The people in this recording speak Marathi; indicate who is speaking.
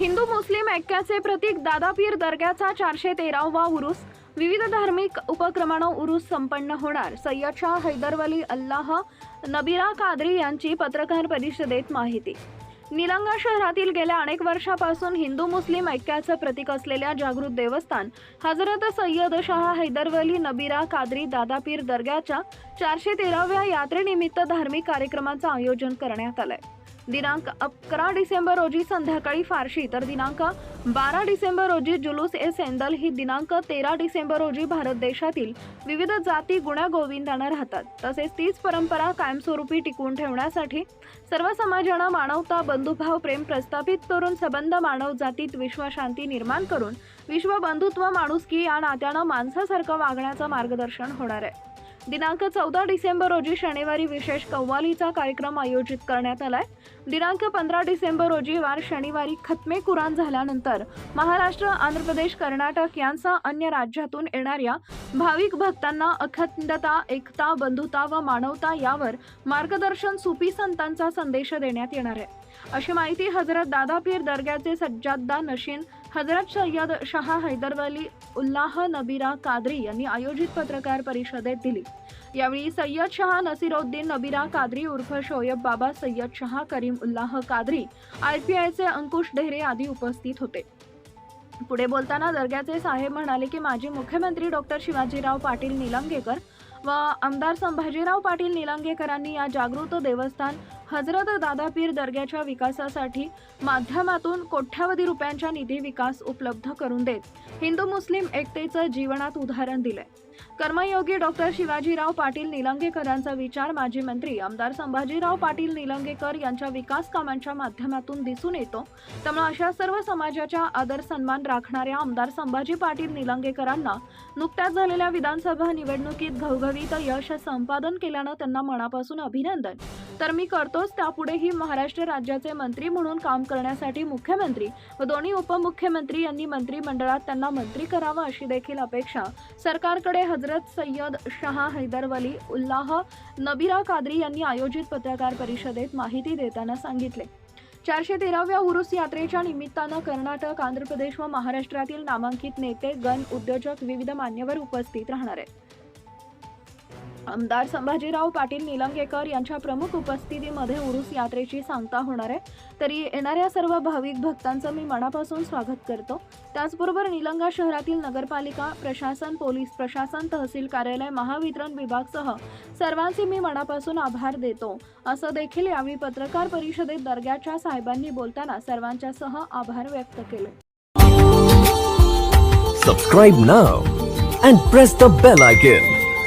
Speaker 1: हिंदू मुस्लिम ऐक्याचे प्रतीक दादापीर दर्ग्याचा चारशे तेरावा उरुस. विविध धार्मिक उपक्रमानं उरूस संपन्न होणार. सय्यद शाह हैदरवली अल्लाह नबिरा कादरी यांची पत्रकार परिषदेत माहिती. निलंगा शहरातील गेल्या अनेक वर्षापासून हिंदू मुस्लिम ऐक्याचं प्रतीक असलेल्या जागृत देवस्थान हजरत सय्यद शाह हैदरवली नबिरा कादरी दादापीर दर्ग्याच्या चारशे तेराव्या यात्रेनिमित्त धार्मिक कार्यक्रमाचं आयोजन करण्यात आलं आहे दिनांक अकरा डिसेंबर रोजी संध्याकाळी फारशी तर दिनांक बारा डिसेंबर रोजी जुलूस ए सेंदल ही दिनांक तेरा डिसेंबर रोजी भारत देशातील विविध जाती गुण्यागोविंदानं राहतात. तसेच तीच परंपरा कायमस्वरूपी टिकवून ठेवण्यासाठी सर्व समाजानं मानवता बंधुभाव प्रेम प्रस्थापित करून संबंध मानव जातीत विश्वशांती निर्माण करून विश्व बंधुत्व माणुसकी या नात्यानं माणसासारखं वागण्याचं मार्गदर्शन होणार आहे. दिनांक चौदा डिसेंबर रोजी शनिवारी विशेष कव्वालीचा कार्यक्रम आयोजित करण्यात आलाय. दिनांक पंधरा डिसेंबर रोजी वार शनिवारी खतमे कुराण झाल्यानंतर महाराष्ट्र आंध्र प्रदेश कर्नाटक यांचा अन्य राज्यातून येणाऱ्या भाविक भक्तांना अखंडता एकता बंधुता व मानवता यावर मार्गदर्शन सुपी संतांचा संदेश देण्यात येणार आहे. अशी माहिती हजरत दादापीर दर्ग्याचे सज्जाद्दा नशीन हजरत सय्यद शहा हैदरवली उल्लाह नबिरा कादरी यांनी आयोजित पत्रकार परिषदेत दिली. यावेळी सय्यद शहा नसीरुद्दीन नबिरा कादरी उर्फ शोयब बाबा सय्यद शहा करीम उल्लाह कादरी आयपीआयचे अंकुश ढेरे आदी उपस्थित होते. पुढे बोलताना दर्ग्याचे साहेब म्हणाले की माजी मुख्यमंत्री डॉक्टर शिवाजीराव पाटील निलंगेकर व आमदार संभाजीराव पाटील निलंगेकरांनी या जागृत देवस्थान हजरत दादापीर दर्ग्याच्या विकासासाठी माध्यमातून कोट्यावधी रुपयांच्या निधी विकास उपलब्ध करून देत. हिंदू मुस्लिम एकतेचं जीवनात उदाहरण दिलंय. कर्मयोगी डॉक्टर शिवाजीराव पाटील निलंगेकरांचा विचार माजी मंत्री आमदार संभाजीराव पाटील निलंगेकर यांच्या विकास कामांच्या माध्यमातून दिसून येतो. त्यामुळे अशा सर्व समाजाच्या आदर सन्मान राखणाऱ्या आमदार संभाजी पाटील निलंगेकरांना नुकत्याच झालेल्या विधानसभा निवडणुकीत घवघवीत यश संपादन केल्यानं त्यांना मनापासून अभिनंदन. तर मी करतोच त्यापुढेही महाराष्ट्र राज्याचे मंत्री म्हणून काम करण्यासाठी मुख्यमंत्री व दोन्ही उपमुख्यमंत्री यांनी मंत्रिमंडळात त्यांना मंत्री करावं अशी देखील अपेक्षा सरकारकडे हजरत सय्यद शहा हैदरवली उल्लाह नबीरा कादरी यांनी आयोजित पत्रकार परिषदेत माहिती देताना सांगितले. चारशे तेराव्या उरुस यात्रेच्या निमित्तानं कर्नाटक आंध्र प्रदेश व महाराष्ट्रातील नामांकित नेते गण उद्योजक विविध मान्यवर उपस्थित राहणार आहेत. आमदार संभाजीराव पाटील निलंगेकर यांच्या प्रमुख उपस्थितीमध्ये उरुस यात्रेची सांगता होणार आहे. तरी येणाऱ्या सर्व भाविक भक्तांचं मी मनापासून स्वागत करतो. त्याचबरोबर निलंगा शहरातील नगरपालिका प्रशासन पोलीस प्रशासन तहसील कार्यालय महावितरण विभागसह सर्वांचे मी मनापासून आभार देतो. असं देखील यावेळी पत्रकार परिषदेत दर्ग्याच्या साहेबांनी बोलताना सर्वांच्या सह आभार व्यक्त केले.
Speaker 2: Subscribe now and press the bell icon